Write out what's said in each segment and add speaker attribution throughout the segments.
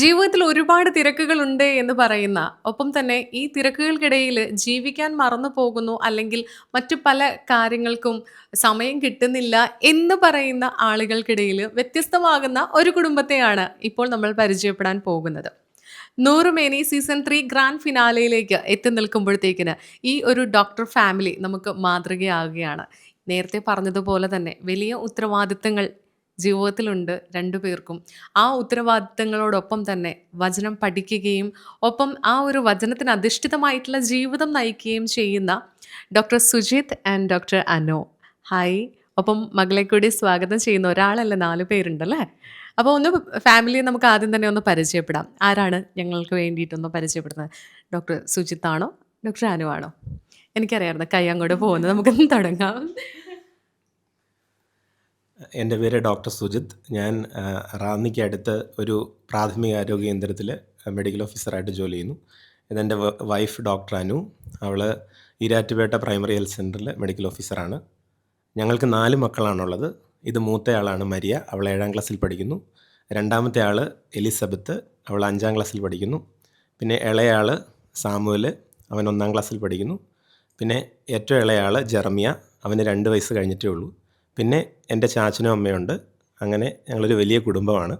Speaker 1: ജീവിതത്തിൽ ഒരുപാട് തിരക്കുകളുണ്ട് എന്ന് പറയുന്ന, ഒപ്പം തന്നെ ഈ തിരക്കുകൾക്കിടയിൽ ജീവിക്കാൻ മറന്നു പോകുന്നു, അല്ലെങ്കിൽ മറ്റു പല കാര്യങ്ങൾക്കും സമയം കിട്ടുന്നില്ല എന്ന് പറയുന്ന ആളുകൾക്കിടയിൽ വ്യത്യസ്തമാകുന്ന ഒരു കുടുംബത്തെയാണ് ഇപ്പോൾ നമ്മൾ പരിചയപ്പെടാൻ പോകുന്നത്. നൂറുമേനി സീസൺ ത്രീ ഗ്രാൻഡ് ഫിനാലയിലേക്ക് എത്തി നിൽക്കുമ്പോഴത്തേക്കിന് ഈ ഒരു ഡോക്ടർ ഫാമിലി നമുക്ക് മാതൃകയാകുകയാണ്. നേരത്തെ പറഞ്ഞതുപോലെ തന്നെ വലിയ ഉത്തരവാദിത്തങ്ങൾ ജീവിതത്തിലുണ്ട് രണ്ടു പേർക്കും ആ ഉത്തരവാദിത്തങ്ങളോടൊപ്പം തന്നെ വചനം പഠിക്കുകയും, ഒപ്പം ആ ഒരു വചനത്തിന് അധിഷ്ഠിതമായിട്ടുള്ള ജീവിതം നയിക്കുകയും ചെയ്യുന്ന doctor Sujith and doctor Ano. Hi. ഒപ്പം മകളെ കൂടി സ്വാഗതം ചെയ്യുന്ന ഒരാളല്ല നാല് പേരുണ്ടല്ലേ? അപ്പോൾ ഒന്ന് ഫാമിലി നമുക്ക് ആദ്യം തന്നെ ഒന്ന് പരിചയപ്പെടാം. ആരാണ് ഞങ്ങൾക്ക് വേണ്ടിയിട്ടൊന്ന് പരിചയപ്പെടുന്നത്? ഡോക്ടർ സുജിത്താണോ? ഡോക്ടർ അനു ആണോ? എനിക്കറിയായിരുന്നു കൈ അങ്ങോട്ട് പോകുന്നത്. നമുക്കൊന്ന് തുടങ്ങാം.
Speaker 2: എന്റെ പേര് ഡോക്ടർ സുജിത്ത്. ഞാൻ റാന്നിക്ക് അടുത്ത് ഒരു പ്രാഥമിക ആരോഗ്യ കേന്ദ്രത്തിൽ മെഡിക്കൽ ഓഫീസറായിട്ട് ജോലി ചെയ്യുന്നു. ഇതെന്റെ വൈഫ് ഡോക്ടർ അനു. അവൾ ഈരാറ്റുപേട്ട പ്രൈമറി ഹെൽത്ത് സെന്ററിലെ മെഡിക്കൽ ഓഫീസറാണ്. ഞങ്ങൾക്ക് നാല് മക്കളാണുള്ളത്. ഇത് മൂത്തയാളാണ് മരിയ. അവൾ ഏഴാം ക്ലാസ്സിൽ പഠിക്കുന്നു. രണ്ടാമത്തെ ആൾ എലിസബത്ത്. അവൾ അഞ്ചാം ക്ലാസ്സിൽ പഠിക്കുന്നു. പിന്നെ ഇളയാൾ സാമുവൽ. അവൻ ഒന്നാം ക്ലാസ്സിൽ പഠിക്കുന്നു. പിന്നെ ഏറ്റവും ഇളയാൾ ജെറമിയ. അവന് രണ്ട് വയസ്സ് കഴിഞ്ഞിട്ടേ ഉള്ളൂ. പിന്നെ എന്റെ ചാച്ചനും അമ്മയുണ്ട്. അങ്ങനെ ഞങ്ങളൊരു വലിയ കുടുംബമാണ്.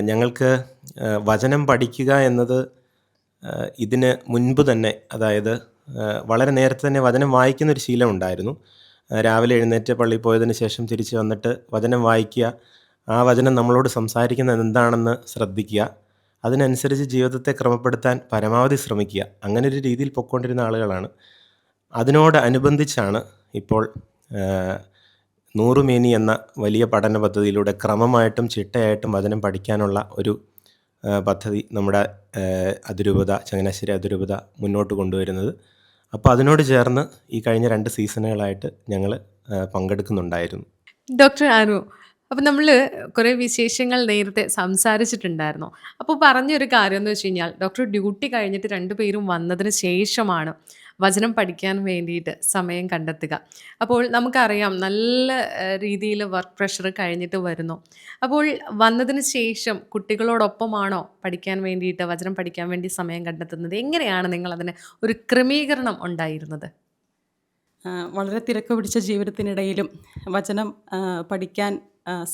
Speaker 2: ഞങ്ങൾക്ക് വചനം പഠിക്കുക എന്നത് ഇതിന് മുൻപ് തന്നെ അതായത് വളരെ നേരത്തെ തന്നെ വചനം വായിക്കുന്നൊരു ശീലം ഉണ്ടായിരുന്നു. രാവിലെ എഴുന്നേറ്റ് പള്ളിയിൽ പോയതിന് ശേഷം തിരിച്ച് വന്നിട്ട് വചനം വായിക്കുക. ആ വചനം നമ്മളോട് സംസാരിക്കുന്നത് എന്താണെന്ന് ശ്രദ്ധിക്കുക. അതിനനുസരിച്ച് ജീവിതത്തെ ക്രമപ്പെടുത്താൻ പരമാവധി ശ്രമിക്കുക. അങ്ങനെ ഒരു രീതിയിൽ പൊയ്ക്കൊണ്ടിരുന്ന ആളുകളാണ്. അതിനോട് അനുബന്ധിച്ചാണ് ഇപ്പോൾ നൂറുമേനി എന്ന വലിയ പഠന പദ്ധതിയിലൂടെ ക്രമമായിട്ടും ചിട്ടയായിട്ടും വചനം പഠിക്കാനുള്ള ഒരു പദ്ധതി നമ്മുടെ അതിരൂപത ചങ്ങനാശ്ശേരി അതിരൂപത മുന്നോട്ട് കൊണ്ടുവരുന്നത്. അപ്പോൾ അതിനോട് ചേർന്ന് ഈ കഴിഞ്ഞ രണ്ട് സീസണുകളായിട്ട് ഞങ്ങൾ പങ്കെടുക്കുന്നുണ്ടായിരുന്നു.
Speaker 1: ഡോക്ടർ ആനു അപ്പോൾ നമ്മൾ കുറേ വിശേഷങ്ങൾ നേരത്തെ സംസാരിച്ചിട്ടുണ്ടായിരുന്നു. അപ്പോൾ പറഞ്ഞൊരു കാര്യം എന്ന് വെച്ച് കഴിഞ്ഞാൽ ഡോക്ടർ ഡ്യൂട്ടി കഴിഞ്ഞിട്ട് 2 പേരും വന്നതിന് ശേഷമാണ് വചനം പഠിക്കാൻ വേണ്ടിയിട്ട് സമയം കണ്ടെത്തുക. അപ്പോൾ നമുക്കറിയാം നല്ല രീതിയിൽ വർക്ക് പ്രഷർ കഴിഞ്ഞിട്ട് വരുന്നു. അപ്പോൾ വന്നതിന് ശേഷം കുട്ടികളോടൊപ്പമാണോ പഠിക്കാൻ വേണ്ടിയിട്ട് വചനം പഠിക്കാൻ വേണ്ടി സമയം കണ്ടെത്തുന്നത്? എങ്ങനെയാണ് നിങ്ങൾ നിങ്ങളതിന് ഒരു ക്രമീകരണം ഉണ്ടായിരുന്നത്?
Speaker 3: വളരെ തിരക്ക് പിടിച്ച ജീവിതത്തിനിടയിലും വചനം പഠിക്കാൻ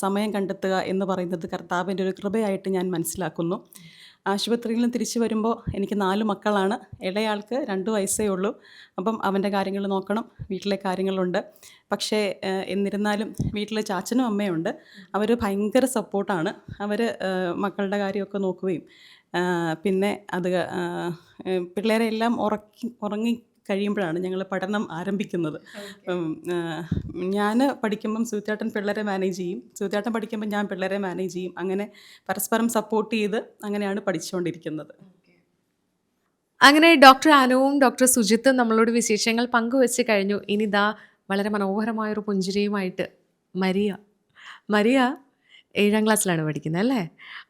Speaker 3: സമയം കണ്ടെത്തുക എന്ന് പറയുന്നത് കർത്താവിന്റെ ഒരു കൃപയായിട്ട് ഞാൻ മനസ്സിലാക്കുന്നു. ആശുപത്രിയിൽ നിന്ന് തിരിച്ചു വരുമ്പോൾ എനിക്ക് നാല് മക്കളാണ്. ഇടയാൾക്ക് രണ്ട് വയസ്സേ ഉള്ളൂ. അപ്പം അവന്റെ കാര്യങ്ങൾ നോക്കണം. വീട്ടിലെ കാര്യങ്ങളുണ്ട്. പക്ഷേ എന്നിരുന്നാലും വീട്ടിലെ ചാച്ചനും അമ്മയുണ്ട്. അവർ ഭയങ്കര സപ്പോർട്ടാണ്. അവർ മക്കളുടെ കാര്യമൊക്കെ നോക്കുകയും പിന്നെ അത് പിള്ളേരെ എല്ലാം ഉറക്കി ഉറങ്ങി കഴിയുമ്പോഴാണ് ഞങ്ങൾ പഠനം ആരംഭിക്കുന്നത്. ഞാൻ പഠിക്കുമ്പം സുവിത്തേട്ടൻ പിള്ളേരെ മാനേജ് ചെയ്യും. സുവിത്തേട്ടൻ പഠിക്കുമ്പോൾ ഞാൻ പിള്ളേരെ മാനേജ് ചെയ്യും. അങ്ങനെ പരസ്പരം സപ്പോർട്ട് ചെയ്ത് അങ്ങനെയാണ് പഠിച്ചുകൊണ്ടിരിക്കുന്നത്.
Speaker 1: അങ്ങനെ ഡോക്ടർ അനുവും ഡോക്ടർ സുജിത്തും നമ്മളോട് വിശേഷങ്ങൾ പങ്കുവെച്ച് കഴിഞ്ഞു. ഇനി ദാ വളരെ മനോഹരമായൊരു പുഞ്ചിരിയുമായിട്ട് മരിയ. മരിയ 7ാം ക്ലാസ്സിലാണ് പഠിക്കുന്നത് അല്ലേ?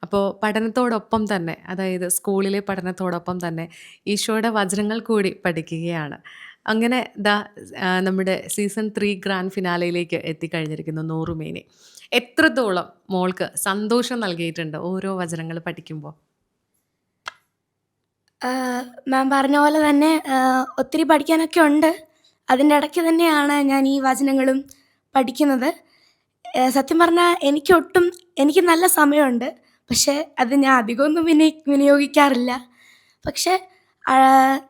Speaker 1: അപ്പോൾ പഠനത്തോടൊപ്പം തന്നെ അതായത് സ്കൂളിലെ പഠനത്തോടൊപ്പം തന്നെ ഈശോയുടെ വചനങ്ങൾ കൂടി പഠിക്കുകയാണ്. അങ്ങനെ ദാ നമ്മുടെ സീസൺ ത്രീ ഗ്രാൻഡ് ഫിനാലയിലേക്ക് എത്തിക്കഴിഞ്ഞിരിക്കുന്നു നൂറുമേനി. എത്രത്തോളം മോൾക്ക് സന്തോഷം നൽകിയിട്ടുണ്ട് ഓരോ വചനങ്ങൾ പഠിക്കുമ്പോൾ?
Speaker 4: മാം പറഞ്ഞ പോലെ തന്നെ ഒത്തിരി പഠിക്കാനൊക്കെ ഉണ്ട്. അതിന്റെ ഇടയ്ക്ക് തന്നെയാണ് ഞാൻ ഈ വചനങ്ങളും പഠിക്കുന്നത്. സത്യം പറഞ്ഞാൽ എനിക്കൊട്ടും എനിക്ക് നല്ല സമയമുണ്ട്. പക്ഷേ അത് ഞാൻ അധികമൊന്നും വിനി വിനിയോഗിക്കാറില്ല. പക്ഷേ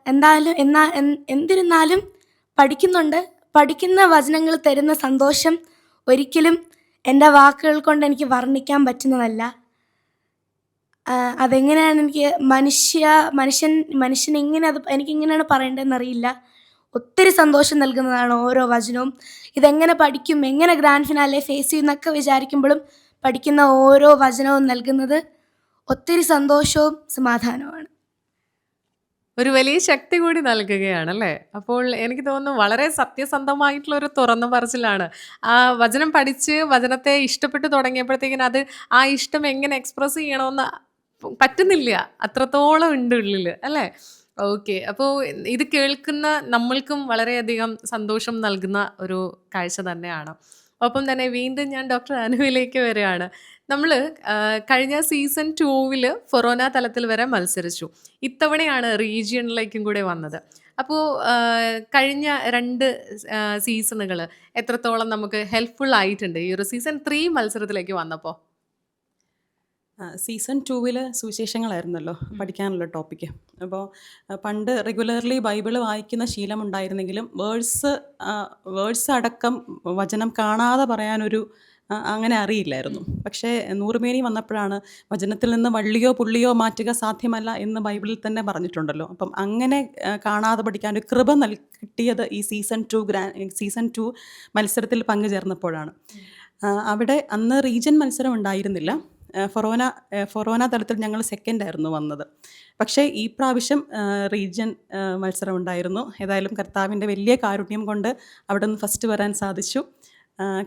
Speaker 4: എന്തായാലും എന്നാ എന്തിരുന്നാലും പഠിക്കുന്നുണ്ട്. പഠിക്കുന്ന വചനങ്ങൾ തരുന്ന സന്തോഷം ഒരിക്കലും എന്റെ വാക്കുകൾ കൊണ്ട് എനിക്ക് വർണിക്കാൻ പറ്റുന്നതല്ല. അതെങ്ങനെയാണ് എനിക്ക് മനുഷ്യ മനുഷ്യൻ മനുഷ്യനെങ്ങനെ അത് എനിക്കെങ്ങനെയാണ് പറയേണ്ടതെന്നറിയില്ല. ഒത്തിരി സന്തോഷം നൽകുന്നതാണ് ഓരോ വചനവും. ഇതെങ്ങനെ പഠിക്കും, എങ്ങനെ ഗ്രാൻഡ് ഫിനാലെ ഫേസ് ചെയ്യുന്നൊക്കെ വിചാരിക്കുമ്പോഴും പഠിക്കുന്ന ഓരോ വചനവും നൽകുന്നത് ഒത്തിരി സന്തോഷവും സമാധാനവുമാണ്.
Speaker 1: ഒരു വലിയ ശക്തി കൂടി നൽകുകയാണ് അല്ലേ അപ്പോൾ എനിക്ക് തോന്നുന്നു വളരെ സത്യസന്ധമായിട്ടുള്ള ഒരു തുറന്നു പറച്ചിലാണ്. ആ വചനം പഠിച്ച് വചനത്തെ ഇഷ്ടപ്പെട്ടു തുടങ്ങിയപ്പോഴത്തേക്കിനും അത് ആ ഇഷ്ടം എങ്ങനെ എക്സ്പ്രസ് ചെയ്യണമെന്ന് പറ്റുന്നില്ല. അത്രത്തോളം ഉണ്ട് ഉള്ളിൽ അല്ലേ? ഓക്കെ. അപ്പോൾ ഇത് കേൾക്കുന്ന നമ്മൾക്കും വളരെയധികം സന്തോഷം നൽകുന്ന ഒരു കാഴ്ച തന്നെയാണ്. ഒപ്പം തന്നെ വീണ്ടും ഞാൻ ഡോക്ടർ അനുവിലേക്ക് വരികയാണ്. നമ്മൾ കഴിഞ്ഞ സീസൺ ടൂവിൽ ഫൊറോന തലത്തിൽ വരെ മത്സരിച്ചു ഇത്തവണയാണ് റീജിയണിലേക്കും കൂടെ വന്നത് അപ്പോൾ കഴിഞ്ഞ രണ്ട് സീസണുകൾ എത്രത്തോളം നമുക്ക് ഹെൽപ്ഫുൾ ആയിട്ടുണ്ട് ഈ ഒരു സീസൺ ത്രീ മത്സരത്തിലേക്ക് വന്നപ്പോൾ
Speaker 3: സീസൺ ടൂവിൽ സുവിശേഷങ്ങളായിരുന്നല്ലോ പഠിക്കാനുള്ള ടോപ്പിക്ക് അപ്പോൾ പണ്ട് റെഗുലർലി ബൈബിൾ വായിക്കുന്ന ശീലം ഉണ്ടായിരുന്നെങ്കിലും വേഴ്സ് വേഴ്സ് അടക്കം വചനം കാണാതെ പറയാനൊരു അങ്ങനെ അറിയില്ലായിരുന്നു. പക്ഷേ നൂറുമേനി വന്നപ്പോഴാണ് വചനത്തിൽ നിന്ന് വള്ളിയോ പുള്ളിയോ മാറ്റുക സാധ്യമല്ല എന്ന് ബൈബിളിൽ തന്നെ പറഞ്ഞിട്ടുണ്ടല്ലോ. അപ്പം അങ്ങനെ കാണാതെ പഠിക്കാൻ ഒരു കൃപ നൽ കിട്ടിയത് ഈ സീസൺ ടു ഗ്രാ സീസൺ ടു മത്സരത്തിൽ പങ്കുചേർന്നപ്പോഴാണ്. അവിടെ അന്ന് റീജൻ മത്സരം ഉണ്ടായിരുന്നില്ല. ഫൊറോന ഫൊറോന തലത്തിൽ ഞങ്ങൾ സെക്കൻഡ് ആയിരുന്നു വന്നത്. പക്ഷേ ഈ പ്രാവശ്യം റീജിയൻ മത്സരം ഉണ്ടായിരുന്നു. ഏതായാലും കർത്താവിന്റെ വലിയ കാരുണ്യം കൊണ്ട് അവിടെ നിന്ന് ഫസ്റ്റ് വരാൻ സാധിച്ചു.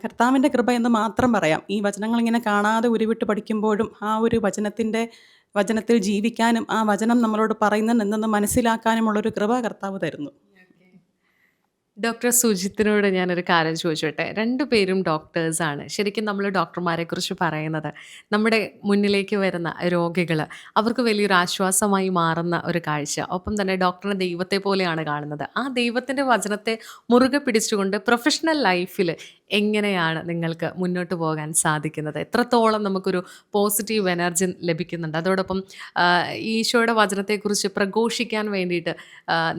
Speaker 3: കർത്താവിന്റെ കൃപ എന്ന് മാത്രം പറയാം. ഈ വചനങ്ങൾ ഇങ്ങനെ കാണാതെ ഉരുവിട്ട് പഠിക്കുമ്പോഴും ആ ഒരു വചനത്തിന്റെ വചനത്തിൽ ജീവിക്കാനും ആ വചനം നമ്മളോട് പറയുന്നത് എന്തെന്ന് മനസ്സിലാക്കാനുമുള്ളൊരു കൃപ കർത്താവ് തരുന്നു.
Speaker 1: ഡോക്ടർ സുജിത്തിനോട് ഞാനൊരു കാര്യം ചോദിച്ചോട്ടെ? രണ്ടു രണ്ടുപേരും ഡോക്ടേഴ്സാണ്. ശരിക്കും നമ്മൾ ഡോക്ടർമാരെ കുറിച്ച് പറയുന്നത് നമ്മുടെ മുന്നിലേക്ക് വരുന്ന രോഗികൾ അവർക്ക് വലിയൊരു ആശ്വാസമായി മാറുന്ന ഒരു കാഴ്ച. ഒപ്പം തന്നെ ഡോക്ടറിനെ ദൈവത്തെ പോലെയാണ് കാണുന്നത്. ആ ദൈവത്തിന്റെ വചനത്തെ മുറുകെ പിടിച്ചുകൊണ്ട് പ്രൊഫഷണൽ ലൈഫിൽ എങ്ങനെയാണ് നിങ്ങൾക്ക് മുന്നോട്ട് പോകാൻ സാധിക്കുന്നത്? എത്രത്തോളം നമുക്കൊരു പോസിറ്റീവ് എനർജി ലഭിക്കുന്നുണ്ട്? അതോടൊപ്പം ഈശോയുടെ വചനത്തെക്കുറിച്ച് പ്രഘോഷിക്കാൻ വേണ്ടിയിട്ട്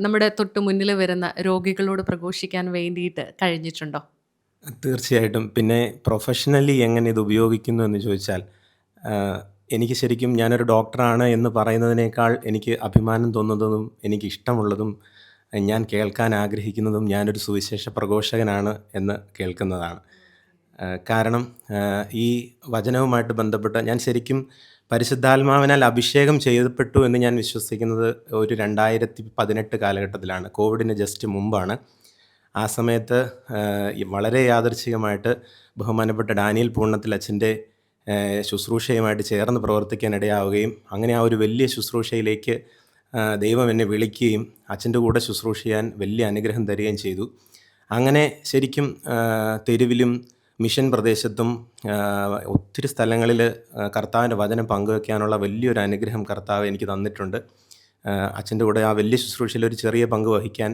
Speaker 1: നമ്മുടെ തൊട്ട് മുന്നിൽ വരുന്ന രോഗികളോട് പ്രഘോഷിക്കാൻ വേണ്ടിയിട്ട് കഴിഞ്ഞിട്ടുണ്ടോ?
Speaker 2: തീർച്ചയായിട്ടും. പിന്നെ പ്രൊഫഷണലി എങ്ങനെ ഇത് ഉപയോഗിക്കുന്നു എന്ന് ചോദിച്ചാൽ എനിക്ക് ശരിക്കും ഞാനൊരു ഡോക്ടറാണ് എന്ന് പറയുന്നതിനേക്കാൾ എനിക്ക് അഭിമാനം തോന്നുന്നതും എനിക്ക് ഇഷ്ടമുള്ളതും ഞാൻ കേൾക്കാൻ ആഗ്രഹിക്കുന്നതും ഞാനൊരു സുവിശേഷ പ്രഘോഷകനാണ് എന്ന് കേൾക്കുന്നതാണ്. കാരണം ഈ വചനവുമായിട്ട് ബന്ധപ്പെട്ട് ഞാൻ ശരിക്കും പരിശുദ്ധാത്മാവിനാൽ അഭിഷേകം ചെയ്യപ്പെട്ടു എന്ന് ഞാൻ വിശ്വസിക്കുന്നത് ഒരു രണ്ടായിരത്തി പതിനെട്ട് കാലഘട്ടത്തിലാണ്. കോവിഡിന് ജസ്റ്റ് മുമ്പാണ്. ആ സമയത്ത് വളരെ യാദൃച്ഛികമായിട്ട് ബഹുമാനപ്പെട്ട ഡാനിയൽ പൂർണത്തിൽ അച്ഛന്റെ ശുശ്രൂഷയുമായിട്ട് ചേർന്ന് പ്രവർത്തിക്കാൻ ഇടയാവുകയും അങ്ങനെ ആ ഒരു വലിയ ശുശ്രൂഷയിലേക്ക് ദൈവം എന്നെ വിളിക്കുകയും അച്ഛന്റെ കൂടെ ശുശ്രൂഷ ചെയ്യാൻ വലിയ അനുഗ്രഹം തരികയും ചെയ്തു. അങ്ങനെ ശരിക്കും തെരുവിലും മിഷൻ പ്രദേശത്തും ഒത്തിരി സ്ഥലങ്ങളിൽ കർത്താവിന്റെ വചനം പങ്കുവെക്കാനുള്ള വലിയൊരു അനുഗ്രഹം കർത്താവ് എനിക്ക് തന്നിട്ടുണ്ട്. അച്ഛന്റെ കൂടെ ആ വലിയ ശുശ്രൂഷയിൽ ഒരു ചെറിയ പങ്ക് വഹിക്കാൻ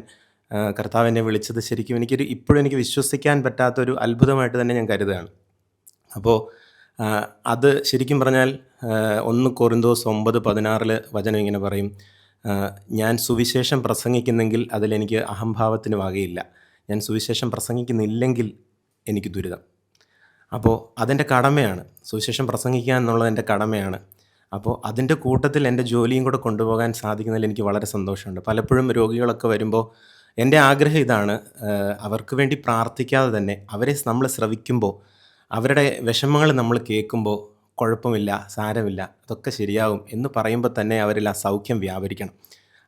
Speaker 2: കർത്താവ് എന്നെ വിളിച്ചത് ശരിക്കും എനിക്കൊരു ഇപ്പോഴും എനിക്ക് വിശ്വസിക്കാൻ പറ്റാത്തൊരു അത്ഭുതമായിട്ട് തന്നെ ഞാൻ കരുതുകയാണ്. അപ്പോൾ അത് ശരിക്കും പറഞ്ഞാൽ ഒന്ന് കൊറിന്തോസ് ഒമ്പത് പതിനാറിൽ വചനം ഇങ്ങനെ പറയും ഞാൻ സുവിശേഷം പ്രസംഗിക്കുന്നെങ്കിൽ അതിലെനിക്ക് അഹംഭാവത്തിന് വകയില്ല. ഞാൻ സുവിശേഷം പ്രസംഗിക്കുന്നില്ലെങ്കിൽ എനിക്ക് ദുരിതം. അപ്പോൾ അതെന്റെ കടമയാണ്. സുവിശേഷം പ്രസംഗിക്കുക എന്നുള്ളത് എന്റെ കടമയാണ്. അപ്പോൾ അതിന്റെ കൂട്ടത്തിൽ എന്റെ ജോലിയും കൂടെ കൊണ്ടുപോകാൻ സാധിക്കുന്നതിൽ എനിക്ക് വളരെ സന്തോഷമുണ്ട്. പലപ്പോഴും രോഗികളൊക്കെ വരുമ്പോൾ എന്റെ ആഗ്രഹം ഇതാണ് അവർക്ക് വേണ്ടി പ്രാർത്ഥിക്കാതെ തന്നെ അവരെ നമ്മൾ ശ്രവിക്കുമ്പോൾ അവരുടെ വിഷമങ്ങൾ നമ്മൾ കേൾക്കുമ്പോൾ കുഴപ്പമില്ല സാരമില്ല അതൊക്കെ ശരിയാവും എന്ന് പറയുമ്പോൾ തന്നെ അവരിൽ ആ സൗഖ്യം വ്യാപരിക്കണം.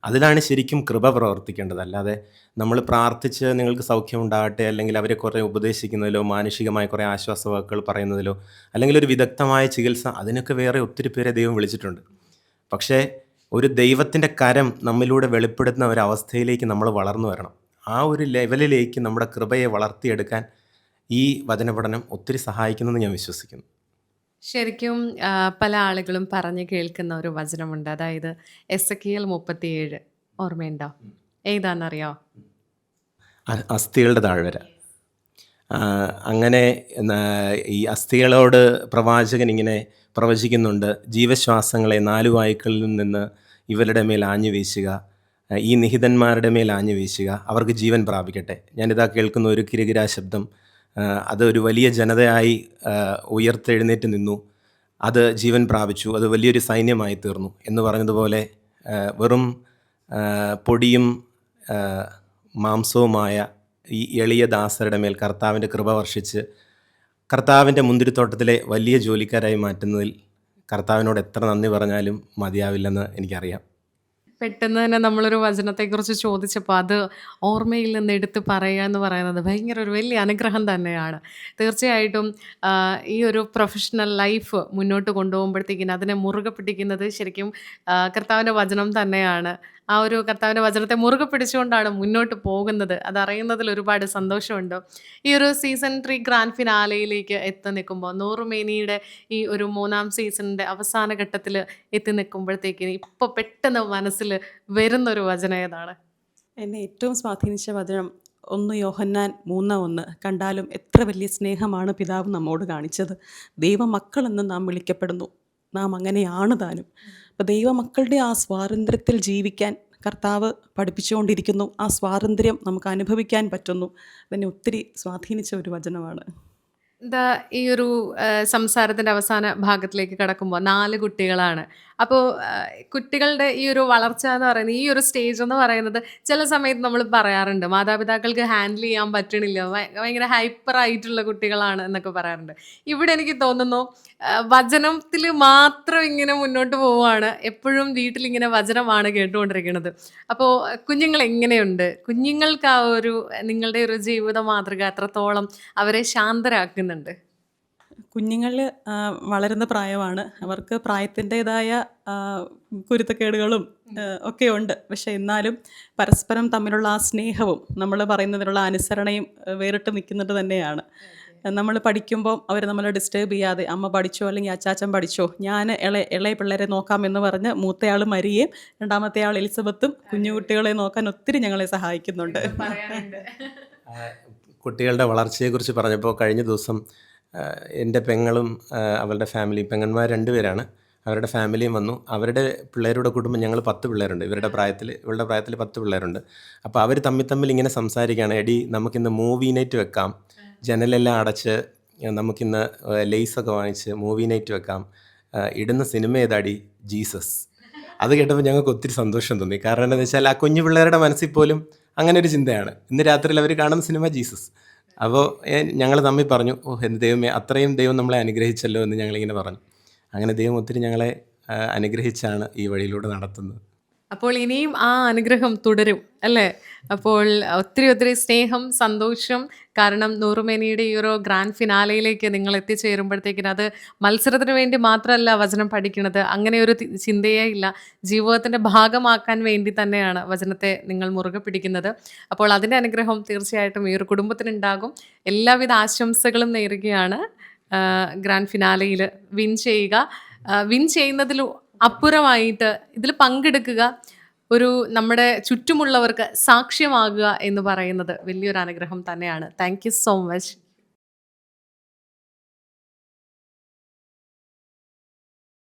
Speaker 2: അതിലാണ് ശരിക്കും കൃപ പ്രവർത്തിക്കേണ്ടത്. അല്ലാതെ നമ്മൾ പ്രാർത്ഥിച്ച് നിങ്ങൾക്ക് സൗഖ്യം ഉണ്ടാകട്ടെ അല്ലെങ്കിൽ അവരെ കുറേ ഉപദേശിക്കുന്നതിലോ മാനുഷികമായ കുറേ ആശ്വാസവാക്കുകൾ പറയുന്നതിലോ അല്ലെങ്കിൽ ഒരു വിദഗ്ധമായ ചികിത്സ അതിനൊക്കെ വേറെ ഒത്തിരി പേരെ ദൈവം വിളിച്ചിട്ടുണ്ട്. പക്ഷേ ഒരു ദൈവത്തിന്റെ കരം നമ്മിലൂടെ വെളിപ്പെടുത്തുന്ന ഒരു അവസ്ഥയിലേക്ക് നമ്മൾ വളർന്നു വരണം. ആ ഒരു ലെവലിലേക്ക് നമ്മുടെ കൃപയെ വളർത്തിയെടുക്കാൻ ഈ വചനപഠനം ഒത്തിരി സഹായിക്കുമെന്ന് ഞാൻ വിശ്വസിക്കുന്നു.
Speaker 1: ശരിക്കും പല ആളുകളും പറഞ്ഞു കേൾക്കുന്ന ഒരു വചനമുണ്ട്. അതായത് എസ് കെ എൽ മുപ്പത്തിയേഴ് ഓർമ്മയുണ്ടോ ഏതാണെന്നറിയോ
Speaker 2: അസ്ഥികളുടെ താഴ്വര. അങ്ങനെ ഈ അസ്ഥികളോട് പ്രവാചകൻ ഇങ്ങനെ പ്രവചിക്കുന്നുണ്ട്. ജീവശ്വാസങ്ങളെ നാലു വായുക്കളിൽ നിന്ന് ഇവരുടെ മേൽ ആഞ്ഞു വീശുക ഈ നിഹിതന്മാരുടെ മേൽ ആഞ്ഞു വീശുക അവർക്ക് ജീവൻ പ്രാപിക്കട്ടെ. ഞാനിതാ കേൾക്കുന്ന ഒരു കിരകിരാ ശബ്ദം. അത് ഒരു വലിയ ജനതയായി ഉയർത്തെഴുന്നേറ്റ് നിന്നു. അത് ജീവൻ പ്രാപിച്ചു. അത് വലിയൊരു സൈന്യമായി തീർന്നു എന്ന് പറഞ്ഞതുപോലെ വെറും പൊടിയും മാംസവുമായ ഈ എളിയ ദാസരുടെ മേൽ കർത്താവിന്റെ കൃപ വർഷിച്ച് കർത്താവിന്റെ മുന്തിരിത്തോട്ടത്തിലെ വലിയ ജോലിക്കാരായി മാറ്റുന്നതിൽ കർത്താവിനോട് എത്ര നന്ദി പറഞ്ഞാലും മതിയാവില്ലെന്ന് എനിക്കറിയാം.
Speaker 1: പെട്ടെന്ന് തന്നെ നമ്മളൊരു വചനത്തെക്കുറിച്ച് ചോദിച്ചപ്പോൾ അത് ഓർമ്മയിൽ നിന്ന് എടുത്ത് പറയുക എന്ന് പറയുന്നത് ഭയങ്കര ഒരു വലിയ അനുഗ്രഹം തന്നെയാണ്. തീർച്ചയായിട്ടും ഈ ഒരു പ്രൊഫഷണൽ ലൈഫ് മുന്നോട്ട് കൊണ്ടുപോകുമ്പോഴത്തേക്കിന് അതിനെ മുറുകെ പിടിക്കുന്നത് ശരിക്കും കർത്താവിന്റെ വചനം തന്നെയാണ്. ആ ഒരു കർത്താവിന്റെ വചനത്തെ മുറുകെ പിടിച്ചുകൊണ്ടാണ് മുന്നോട്ട് പോകുന്നത്. അതറിയുന്നതിൽ ഒരുപാട് സന്തോഷമുണ്ട്. ഈ ഒരു സീസൺ ത്രീ ഗ്രാൻഡ് ഫിനാലയിലേക്ക് എത്തി നിൽക്കുമ്പോൾ നൂറുമേനിയുടെ ഈ ഒരു മൂന്നാം സീസണിന്റെ അവസാന ഘട്ടത്തിൽ എത്തി നിൽക്കുമ്പോഴത്തേക്ക് ഇപ്പോൾ പെട്ടെന്ന് മനസ്സിൽ വരുന്നൊരു വചനം ഏതാണ്?
Speaker 3: എന്നെ ഏറ്റവും സ്വാധീനിച്ച വചനം ഒന്ന് യോഹന്നാൻ മൂന്ന് ഒന്ന്. കണ്ടാലും എത്ര വലിയ സ്നേഹമാണ് പിതാവ് നമ്മോട് കാണിച്ചത്. ദൈവമക്കളെന്ന് നാം വിളിക്കപ്പെടുന്നു. നാം അങ്ങനെയാണ് താനും. ദൈവമക്കളുടെ ആ സ്വാതന്ത്ര്യത്തിൽ ജീവിക്കാൻ കർത്താവ് പഠിപ്പിച്ചുകൊണ്ടിരിക്കുന്നു. ആ സ്വാതന്ത്ര്യം നമുക്ക് അനുഭവിക്കാൻ പറ്റുന്നു. അതിനെ ഒത്തിരി സ്വാധീനിച്ച ഒരു വചനമാണ്.
Speaker 1: എന്താ ഈ ഒരു സംസാരത്തിന്റെ അവസാന ഭാഗത്തിലേക്ക് കടക്കുമ്പോൾ നാല് കുട്ടികളാണ്. അപ്പോൾ കുട്ടികളുടെ ഈ ഒരു വളർച്ച എന്ന് പറയുന്നത് ഈ ഒരു സ്റ്റേജ് എന്ന് പറയുന്നത് ചില സമയത്ത് നമ്മൾ പറയാറുണ്ട്. മാതാപിതാക്കൾക്ക് ഹാൻഡിൽ ചെയ്യാൻ പറ്റണില്ല. ഭയ- ഭയങ്കര ഹൈപ്പർ ആയിട്ടുള്ള കുട്ടികളാണ് എന്നൊക്കെ പറയാറുണ്ട്. ഇവിടെ എനിക്ക് തോന്നുന്നു വചനത്തിൽ മാത്രം ഇങ്ങനെ മുന്നോട്ട് പോവുകയാണ്. എപ്പോഴും വീട്ടിൽ ഇങ്ങനെ വചനമാണ് കേട്ടുകൊണ്ടിരിക്കുന്നത്. അപ്പോൾ കുഞ്ഞുങ്ങൾ എങ്ങനെയുണ്ട്? കുഞ്ഞുങ്ങൾക്ക് ആ ഒരു നിങ്ങളുടെ ഒരു ജീവിത മാതൃക എത്രത്തോളം അവരെ ശാന്തരാക്കുന്നുണ്ട്?
Speaker 3: കുഞ്ഞുങ്ങൾ വളരുന്ന പ്രായമാണ്. അവർക്ക് പ്രായത്തിന്റെതായ കുരുത്തക്കേടുകളും ഒക്കെ ഉണ്ട് പക്ഷെ എന്നാലും പരസ്പരം തമ്മിലുള്ള ആ സ്നേഹവും നമ്മൾ പറയുന്നതിനുള്ള അനുസരണയും വേറിട്ട് നിൽക്കുന്നത് തന്നെയാണ്. നമ്മൾ പഠിക്കുമ്പോൾ അവർ നമ്മളെ ഡിസ്റ്റേബ് ചെയ്യാതെ അമ്മ പഠിച്ചോ? അല്ലെങ്കിൽ അച്ചാച്ചൻ പഠിച്ചോ? ഞാൻ ഇളയ ഇളയ പിള്ളേരെ നോക്കാം എന്ന് പറഞ്ഞ് മൂത്തയാൾ മരിയേയും രണ്ടാമത്തെ ആൾ എലിസബത്തും കുഞ്ഞുകുട്ടികളെ നോക്കാൻ ഒത്തിരി ഞങ്ങളെ സഹായിക്കുന്നുണ്ട്.
Speaker 2: കുട്ടികളുടെ വളർച്ചയെക്കുറിച്ച് പറഞ്ഞപ്പോൾ കഴിഞ്ഞ ദിവസം എന്റെ പെങ്ങളും അവളുടെ ഫാമിലി പെങ്ങന്മാർ രണ്ടുപേരാണ് അവരുടെ ഫാമിലിയും വന്നു. അവരുടെ പിള്ളേരുടെ കുടുംബം ഞങ്ങൾ പത്ത് പിള്ളേരുണ്ട്. ഇവരുടെ പ്രായത്തിൽ ഇവളുടെ പ്രായത്തിൽ പത്ത് പിള്ളേരുണ്ട്. അപ്പോൾ അവർ തമ്മിൽ തമ്മിൽ ഇങ്ങനെ സംസാരിക്കുകയാണ്. എടി നമുക്കിന്ന് മൂവി നൈറ്റ് വെക്കാം. ജനലെല്ലാം അടച്ച് നമുക്കിന്ന് ലേസൊക്കെ വാങ്ങിച്ച് മൂവി നൈറ്റ് വെക്കാം. ഇടുന്ന സിനിമ ഏതാടി? ജീസസ്. അത് കേട്ടപ്പോൾ ഞങ്ങൾക്ക് ഒത്തിരി സന്തോഷം തോന്നി. കാരണം എന്താണെന്ന് വെച്ചാൽ ആ കുഞ്ഞു പിള്ളേരുടെ മനസ്സിൽ പോലും അങ്ങനെ ഒരു ചിന്തയാണ്. ഇന്ന് രാത്രിയിൽ അവർ കാണുന്ന സിനിമ ജീസസ്. അപ്പോൾ ഞങ്ങൾ തമ്മിൽ പറഞ്ഞു ഓ എന്ത് ദൈവമേ അത്രയും ദൈവം നമ്മളെ അനുഗ്രഹിച്ചല്ലോ എന്ന് ഞങ്ങളിങ്ങനെ പറഞ്ഞു. അങ്ങനെ ദൈവം ഒത്തിരി ഞങ്ങളെ അനുഗ്രഹിച്ചാണ് ഈ വഴിയിലൂടെ നടത്തുന്നത്.
Speaker 1: അപ്പോൾ ഇനിയും ആ അനുഗ്രഹം തുടരും അല്ലേ? അപ്പോൾ ഒത്തിരി ഒത്തിരി സ്നേഹം സന്തോഷം. കാരണം നൂറുമേനിയുടെ ഈ ഒരു ഗ്രാൻഡ് ഫിനാലയിലേക്ക് നിങ്ങൾ എത്തിച്ചേരുമ്പോഴത്തേക്കിന് അത് മത്സരത്തിന് വേണ്ടി മാത്രമല്ല വചനം പഠിക്കുന്നത്. അങ്ങനെ ഒരു ചിന്തയേ ഇല്ല. ജീവിതത്തിന്റെ ഭാഗമാക്കാൻ വേണ്ടി തന്നെയാണ് വചനത്തെ നിങ്ങൾ മുറുകെ പിടിക്കുന്നത്. അപ്പോൾ അതിന്റെ അനുഗ്രഹം തീർച്ചയായിട്ടും ഈ ഒരു കുടുംബത്തിനുണ്ടാകും. എല്ലാവിധ ആശംസകളും നേരുകയാണ്. ഗ്രാൻഡ് ഫിനാലയിൽ വിൻ ചെയ്യുക. വിൻ ചെയ്യുന്നതിൽ അപ്പുറമായിട്ട് ഇതിൽ പങ്കെടുക്കുക ഒരു നമ്മുടെ ചുറ്റുമുള്ളവർക്ക് സാക്ഷ്യമാകുക എന്ന് പറയുന്നത് വലിയൊരു അനുഗ്രഹം തന്നെയാണ്. Thank so much